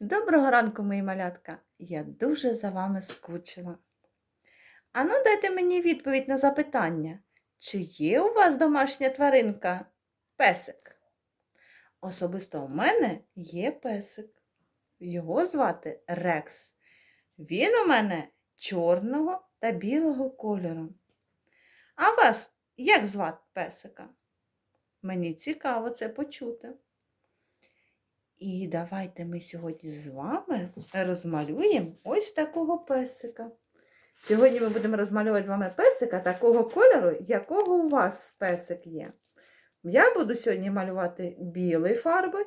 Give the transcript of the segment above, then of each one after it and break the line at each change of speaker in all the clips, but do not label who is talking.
Доброго ранку, мої малятка. Я дуже за вами скучила. Ану, дайте мені відповідь на запитання, чи є у вас домашня тваринка песик? Особисто у мене є песик. Його звати Рекс. Він у мене чорного та білого кольору. А вас як звати песика? Мені цікаво це почути. І давайте ми сьогодні з вами розмалюємо ось такого песика. Сьогодні ми будемо розмалювати з вами песика такого кольору, якого у вас песик є. Я буду сьогодні малювати білою фарбою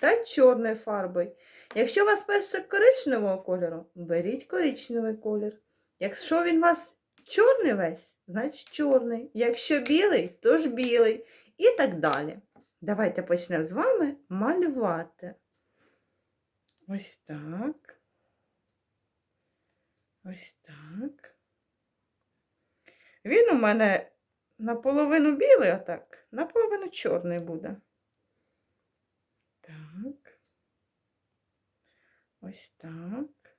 та чорною фарбою. Якщо у вас песик коричневого кольору, беріть коричневий колір. Якщо він у вас чорний весь, значить чорний. Якщо білий, то ж білий. І так далі. Давайте почнемо з вами малювати. Ось так. Ось так. Він у мене наполовину білий, а так, наполовину чорний буде. Так. Ось так.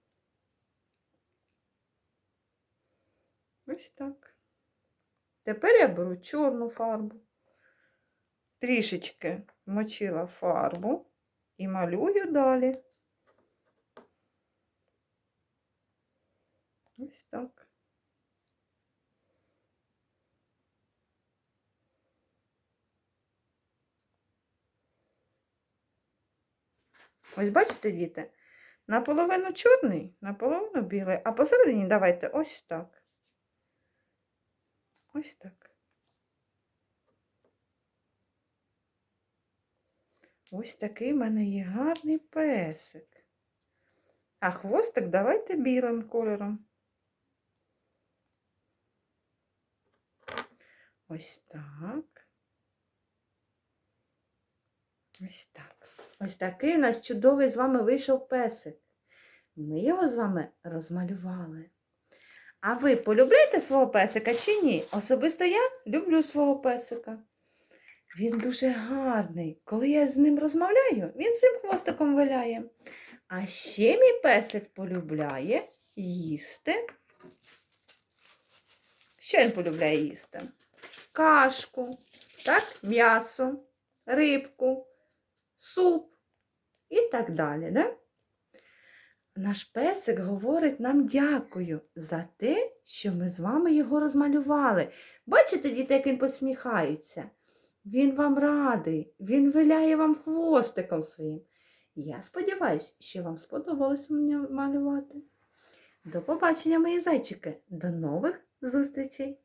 Ось так. Тепер я беру чорну фарбу трішечки мочила фарбу і малюю далі. Ось так. Ось бачите, діти, наполовину чорний, наполовину білий, а посередині давайте ось так. Ось так. Ось такий в мене є гарний песик. А хвостик давайте білим кольором. Ось так. Ось так. Ось такий у нас чудовий з вами вийшов песик. Ми його з вами розмалювали. А ви полюбляєте свого песика чи ні? Особисто я люблю свого песика. Він дуже гарний. Коли я з ним розмовляю, він цим хвостиком виляє. А ще мій песик полюбляє їсти. Що він полюбляє їсти? Кашку, так, м'ясо, рибку, суп і так далі. Да? Наш песик говорить нам дякую за те, що ми з вами його розмалювали. Бачите, діти, як він посміхається? Він вам радий, він виляє вам хвостиком своїм. Я сподіваюся, що вам сподобалось мені малювати. До побачення, мої зайчики. До нових зустрічей!